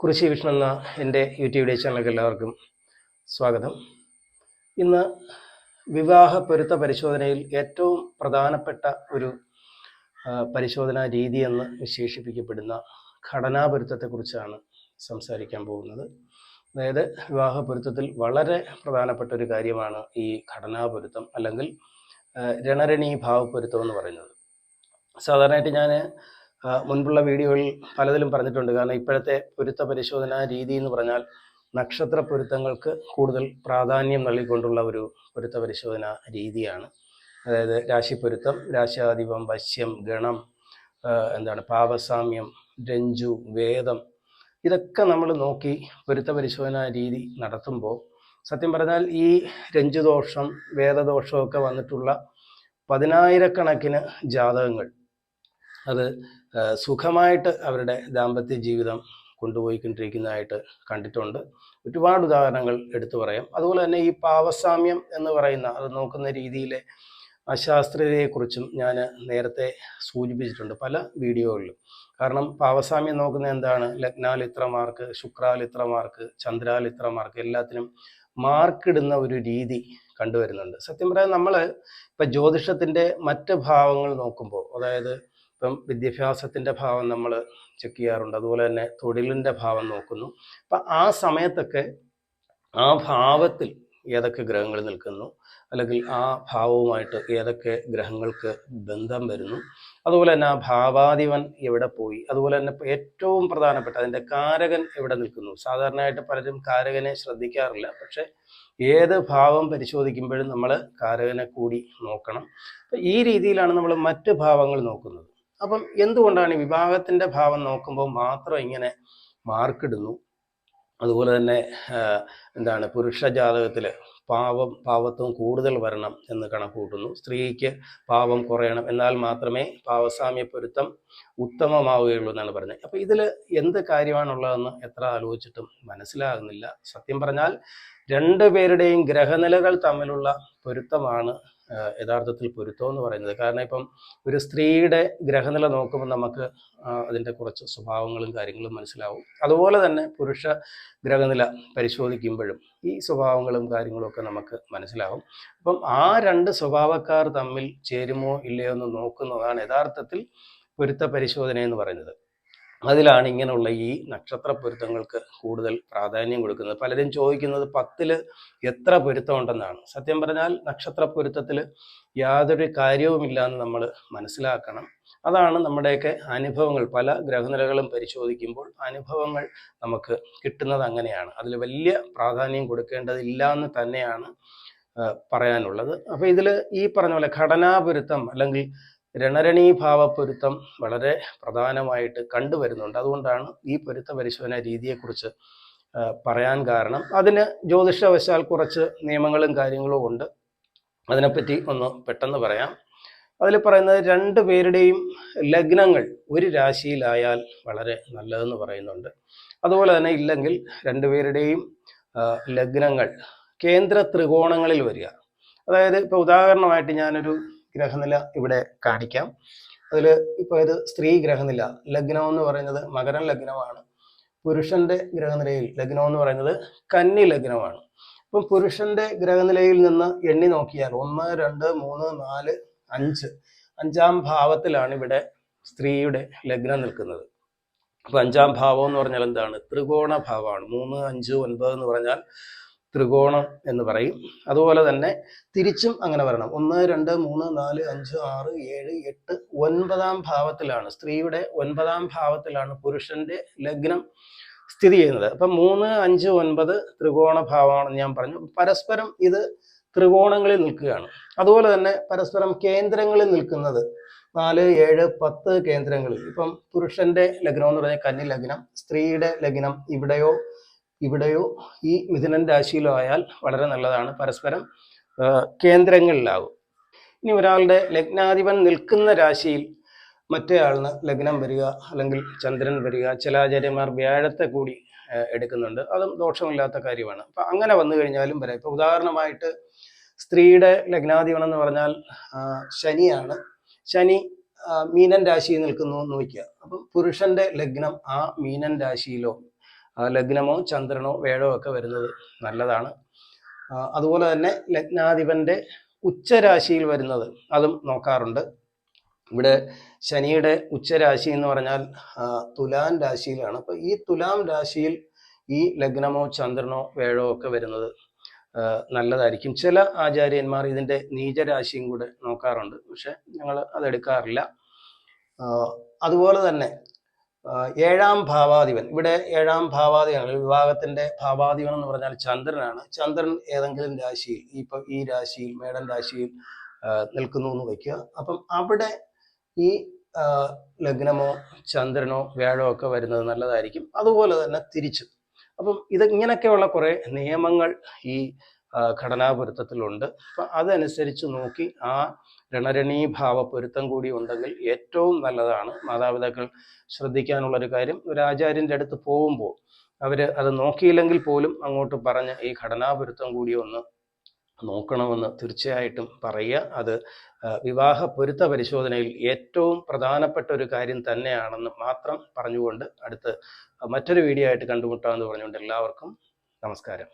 കുറിശി വിഷ്ണു എന്ന എന്റെ YouTube video ചാനലിലേക്ക് എല്ലാവർക്കും സ്വാഗതം. ഇന്ന് വിവാഹ പൊരുത്ത പരിശോധനയിൽ ഏറ്റവും പ്രധാനപ്പെട്ട ഒരു പരിശോധനാ രീതി എന്ന് വിശേഷിപ്പിക്കപ്പെടുന്ന ഘടനാ പൊരുത്തത്തെക്കുറിച്ചാണ് സംസാരിക്കാൻ പോകുന്നത്. അതായത് വിവാഹ പൊരുത്തത്തിൽ വളരെ പ്രധാനപ്പെട്ട ഒരു കാര്യമാണ് ഈ ഘടനാ പൊരുത്തം അല്ലെങ്കിൽ രണരണീ ഭാവ പൊരുത്തം എന്ന് പറയുന്നത്. സാധാരണയായിട്ട് ഞാൻ മുൻപുള്ള വീഡിയോയിൽ പലതിലും പറഞ്ഞിട്ടുണ്ട്. കാരണം ഇപ്പോഴത്തെ പൊരുത്ത പരിശോധനാ രീതി എന്ന് പറഞ്ഞാൽ നക്ഷത്ര പൊരുത്തങ്ങൾക്ക് കൂടുതൽ പ്രാധാന്യം നൽകിക്കൊണ്ടുള്ള ഒരു പൊരുത്ത പരിശോധനാ രീതിയാണ്. അതായത് രാശിപ്പൊരുത്തം രാശാധിപം വശ്യം ഗണം എന്താണ് പാപസാമ്യം രഞ്ജു വേദം ഇതൊക്കെ നമ്മൾ നോക്കി പൊരുത്ത പരിശോധനാ രീതി നടത്തുമ്പോൾ സത്യം പറഞ്ഞാൽ ഈ രഞ്ജുദോഷം വേദദോഷമൊക്കെ വന്നിട്ടുള്ള പതിനായിരക്കണക്കിന് ജാതകങ്ങൾ. അത് സുഖമായിട്ട് അവരുടെ ദാമ്പത്യ ജീവിതം കൊണ്ടുപോയിക്കൊണ്ടിരിക്കുന്നതായിട്ട് കണ്ടിട്ടുണ്ട്. ഒരുപാട് ഉദാഹരണങ്ങൾ എടുത്തു പറയാം. അതുപോലെ തന്നെ ഈ പാവസാമ്യം എന്ന് പറയുന്ന അത് നോക്കുന്ന രീതിയിലെ അശാസ്ത്രീയതയെക്കുറിച്ചും ഞാൻ നേരത്തെ സൂചിപ്പിച്ചിട്ടുണ്ട് പല വീഡിയോകളിലും. കാരണം പാവസാമ്യം നോക്കുന്ന എന്താണ്? ലഗ്നാൽ ഇത്ര മാർക്ക് ശുക്രാൽ ഇത്ര മാർക്ക് ചന്ദ്രാൽ ഇത്ര മാർക്ക് എല്ലാത്തിനും മാർക്കിടുന്ന ഒരു രീതി കണ്ടുവരുന്നുണ്ട്. സത്യം പറയാൻ നമ്മൾ ഇപ്പം ജ്യോതിഷത്തിന്റെ മറ്റ് ഭാവങ്ങൾ നോക്കുമ്പോൾ അതായത് ഇപ്പം വിദ്യാഭ്യാസത്തിന്റെ ഭാവം നമ്മൾ ചെക്ക് ചെയ്യാറുണ്ട്. അതുപോലെ തന്നെ തൊഴിലിന്റെ ഭാവം നോക്കുന്നു. അപ്പം ആ സമയത്തൊക്കെ ആ ഭാവത്തിൽ ഏതൊക്കെ ഗ്രഹങ്ങൾ നിൽക്കുന്നു അല്ലെങ്കിൽ ആ ഭാവവുമായിട്ട് ഏതൊക്കെ ഗ്രഹങ്ങൾക്ക് ബന്ധം വരുന്നു അതുപോലെ തന്നെ ആ ഭാവാധിപൻ എവിടെ പോയി അതുപോലെ തന്നെ ഏറ്റവും പ്രധാനപ്പെട്ട അതിന്റെ കാരകൻ എവിടെ നിൽക്കുന്നു. സാധാരണയായിട്ട് പലരും കാരകനെ ശ്രദ്ധിക്കാറില്ല. പക്ഷെ ഏത് ഭാവം പരിശോധിക്കുമ്പോഴും നമ്മൾ കാരകനെ കൂടി നോക്കണം. ഈ രീതിയിലാണ് നമ്മൾ മറ്റ് ഭാവങ്ങൾ നോക്കുന്നത്. അപ്പം എന്തുകൊണ്ടാണ് ഈ വിഭാഗത്തിന്റെ ഭാവം നോക്കുമ്പോൾ മാത്രം ഇങ്ങനെ മാർക്കിടുന്നു അതുപോലെ തന്നെ എന്താണ് പുരുഷ ജാതകത്തിൽ പാവം പാവത്വം കൂടുതൽ വരണം എന്ന് കണക്ക് കൂട്ടുന്നു സ്ത്രീക്ക് പാവം കുറയണം എന്നാൽ മാത്രമേ പാവസാമ്യ പൊരുത്തം ഉത്തമമാവുകയുള്ളൂ എന്നാണ് പറഞ്ഞത്. അപ്പോൾ ഇതിൽ എന്ത് കാര്യമാണുള്ളതെന്ന് എത്ര ആലോചിച്ചിട്ടും മനസ്സിലാകുന്നില്ല. സത്യം പറഞ്ഞാൽ രണ്ട് പേരുടെയും ഗ്രഹനിലകൾ തമ്മിലുള്ള പൊരുത്തമാണ് യഥാർത്ഥത്തിൽ പൊരുത്തം എന്ന് പറയുന്നത്. കാരണം ഇപ്പം ഒരു സ്ത്രീയുടെ ഗ്രഹനില നോക്കുമ്പോൾ നമുക്ക് അതിന്റെ കുറച്ച് സ്വഭാവങ്ങളും കാര്യങ്ങളും മനസ്സിലാവും. അതുപോലെ തന്നെ പുരുഷ ഗ്രഹനില പരിശോധിക്കുമ്പോഴും ഈ സ്വഭാവങ്ങളും കാര്യങ്ങളും ഒക്കെ നമുക്ക് മനസ്സിലാവും. അപ്പം ആ രണ്ട് സ്വഭാവക്കാർ തമ്മിൽ ചേരുമോ ഇല്ലയോ എന്ന് നോക്കുന്നതാണ് യഥാർത്ഥത്തിൽ പൊരുത്ത പരിശോധന എന്ന് പറയുന്നത്. അതിലാണ് ഇങ്ങനെയുള്ള ഈ നക്ഷത്ര പൊരുത്തങ്ങൾക്ക് കൂടുതൽ പ്രാധാന്യം കൊടുക്കുന്നത്. പലരും ചോദിക്കുന്നത് പത്തിൽ എത്ര പൊരുത്തമുണ്ടെന്നാണ് സത്യം പറഞ്ഞാൽ നക്ഷത്ര പൊരുത്തത്തിൽ യാതൊരു കാര്യവുമില്ല എന്ന് നമ്മൾ മനസ്സിലാക്കണം. അതാണ് നമ്മുടെയൊക്കെ അനുഭവങ്ങൾ. പല ഗ്രഹനിലകളും പരിശോധിക്കുമ്പോൾ അനുഭവങ്ങൾ നമുക്ക് കിട്ടുന്നത് അങ്ങനെയാണ്. അതിൽ വലിയ പ്രാധാന്യം കൊടുക്കേണ്ടതില്ല എന്ന് തന്നെയാണ് പറയാനുള്ളത്. അപ്പോൾ ഇതിൽ ഈ പറഞ്ഞ പോലെ ഘടനാപൊരുത്തം അല്ലെങ്കിൽ രണരണീഭാവ പൊരുത്തം വളരെ പ്രധാനമായിട്ട് കണ്ടുവരുന്നുണ്ട്. അതുകൊണ്ടാണ് ഈ പൊരുത്ത പരിശോധന രീതിയെക്കുറിച്ച് പറയാൻ കാരണം. അതിന് ജ്യോതിഷവശാൽ കുറച്ച് നിയമങ്ങളും കാര്യങ്ങളും ഉണ്ട്. അതിനെപ്പറ്റി ഒന്ന് പെട്ടെന്ന് പറയാം. അതിൽ പറയുന്നത് രണ്ട് പേരുടെയും ലഗ്നങ്ങൾ ഒരു രാശിയിലായാൽ വളരെ നല്ലതെന്ന് പറയുന്നുണ്ട്. അതുപോലെ തന്നെ ഇല്ലെങ്കിൽ രണ്ടുപേരുടെയും പേരുടെയും ലഗ്നങ്ങൾ കേന്ദ്ര ത്രികോണങ്ങളിൽ വരിക. അതായത് ഇപ്പോൾ ഉദാഹരണമായിട്ട് ഞാനൊരു ഗ്രഹനില ഇവിടെ കാണിക്കാം. അതിൽ ഇപ്പോൾ ഇത് സ്ത്രീ ഗ്രഹനില ലഗ്നം എന്ന് പറയുന്നത് മകരൻ ലഗ്നമാണ്. പുരുഷന്റെ ഗ്രഹനിലയിൽ ലഗ്നം എന്ന് പറയുന്നത് കന്നി ലഗ്നമാണ്. അപ്പം പുരുഷന്റെ ഗ്രഹനിലയിൽ നിന്ന് എണ്ണി നോക്കിയാൽ ഒന്ന് രണ്ട് മൂന്ന് നാല് അഞ്ച് അഞ്ചാം ഭാവത്തിലാണ് ഇവിടെ സ്ത്രീയുടെ ലഗ്നം നിൽക്കുന്നത്. അപ്പൊ അഞ്ചാം ഭാവം എന്ന് പറഞ്ഞാൽ എന്താണ്? ത്രികോണ ഭാവമാണ്. മൂന്ന് അഞ്ച് ഒൻപത് എന്ന് പറഞ്ഞാൽ ത്രികോണം എന്ന് പറയും. അതുപോലെ തന്നെ തിരിച്ചും അങ്ങനെ വരണം. ഒന്ന് രണ്ട് മൂന്ന് നാല് അഞ്ച് ആറ് ഏഴ് എട്ട് ഒൻപതാം ഭാവത്തിലാണ്. സ്ത്രീയുടെ ഒൻപതാം ഭാവത്തിലാണ് പുരുഷന്റെ ലഗ്നം സ്ഥിതി ചെയ്യുന്നത്. അപ്പം മൂന്ന് അഞ്ച് ഒൻപത് ത്രികോണ ഭാവമാണെന്ന് ഞാൻ പറഞ്ഞു. പരസ്പരം ഇത് ത്രികോണങ്ങളിൽ നിൽക്കുകയാണ്. അതുപോലെ തന്നെ പരസ്പരം കേന്ദ്രങ്ങളിൽ നിൽക്കുന്നത് നാല് ഏഴ് പത്ത് കേന്ദ്രങ്ങളിൽ. ഇപ്പം പുരുഷന്റെ ലഗ്നം എന്ന് പറഞ്ഞാൽ കന്നി ലഗ്നം സ്ത്രീയുടെ ലഗ്നം ഇവിടെയോ ഇവിടെയോ ഈ മിഥുനൻ രാശിയിലോ ആയാൽ വളരെ നല്ലതാണ്. പരസ്പരം കേന്ദ്രങ്ങളിലാവും. ഇനി ഒരാളുടെ ലഗ്നാധിപൻ നിൽക്കുന്ന രാശിയിൽ മറ്റേയാളിന് ലഗ്നം വരിക അല്ലെങ്കിൽ ചന്ദ്രൻ വരിക ചില ആചാര്യന്മാർ വ്യാഴത്തെ കൂടി എടുക്കുന്നുണ്ട്. അതും ദോഷമില്ലാത്ത കാര്യമാണ്. അപ്പം അങ്ങനെ വന്നു കഴിഞ്ഞാലും വരാം. ഇപ്പം ഉദാഹരണമായിട്ട് സ്ത്രീയുടെ ലഗ്നാധിപൻ എന്ന് പറഞ്ഞാൽ ശനിയാണ്. ശനി മീനൻ രാശിയിൽ നിൽക്കുന്നു എന്ന് വയ്ക്കുക. അപ്പം പുരുഷന്റെ ലഗ്നം ആ മീനൻ രാശിയിലോ ലഗ്നമോ ചന്ദ്രനോ വേഴോ ഒക്കെ വരുന്നത് നല്ലതാണ്. അതുപോലെ തന്നെ ലഗ്നാധിപന്റെ ഉച്ചരാശിയിൽ വരുന്നത് അതും നോക്കാറുണ്ട്. ഇവിടെ ശനിയുടെ ഉച്ചരാശി എന്ന് പറഞ്ഞാൽ തുലാം രാശിയിലാണ്. അപ്പൊ ഈ തുലാം രാശിയിൽ ഈ ലഗ്നമോ ചന്ദ്രനോ വേഴോ ഒക്കെ വരുന്നത് നല്ലതായിരിക്കും. ചില ആചാര്യന്മാർ ഇതിന്റെ നീചരാശിയും കൂടെ നോക്കാറുണ്ട്. പക്ഷെ ഞങ്ങൾ അതെടുക്കാറില്ല അതുപോലെ തന്നെ ഏഴാം ഭാവാധിപൻ. ഇവിടെ ഏഴാം ഭാവാധിപൻ വിവാഹത്തിന്റെ ഭാവാധിപൻ എന്ന് പറഞ്ഞാൽ ചന്ദ്രനാണ്. ചന്ദ്രൻ ഏതെങ്കിലും രാശിയിൽ ഇപ്പൊ ഈ രാശിയിൽ മേടൻ രാശിയിൽ നിൽക്കുന്നു എന്ന് വയ്ക്കുക. അപ്പം അവിടെ ഈ ലഗ്നമോ ചന്ദ്രനോ വ്യാഴോ ഒക്കെ വരുന്നത് നല്ലതായിരിക്കും. അതുപോലെ തന്നെ തിരിച്ചു. അപ്പം ഇത് ഇങ്ങനെയൊക്കെയുള്ള കുറെ നിയമങ്ങൾ ഈ ഘടനാപൊരുത്തത്തിലുണ്ട്. അപ്പൊ അതനുസരിച്ച് നോക്കി ആ രണരണീഭാവ പൊരുത്തം കൂടി ഉണ്ടെങ്കിൽ ഏറ്റവും നല്ലതാണ്. മാതാപിതാക്കൾ ശ്രദ്ധിക്കാനുള്ള ഒരു കാര്യം. ഒരു ആചാര്യന്റെ അടുത്ത് പോകുമ്പോൾ അവർ അത് നോക്കിയില്ലെങ്കിൽ പോലും അങ്ങോട്ട് പറഞ്ഞ് ഈ ഘടനാപൊരുത്തം കൂടി ഒന്ന് നോക്കണമെന്ന് തീർച്ചയായിട്ടും പറയുക. അത് വിവാഹ പൊരുത്ത പരിശോധനയിൽ ഏറ്റവും പ്രധാനപ്പെട്ട ഒരു കാര്യം തന്നെയാണെന്ന് മാത്രം പറഞ്ഞുകൊണ്ട് അടുത്ത് മറ്റൊരു വീഡിയോ ആയിട്ട് കണ്ടുമുട്ടാമെന്ന് പറഞ്ഞുകൊണ്ട് എല്ലാവർക്കും നമസ്കാരം.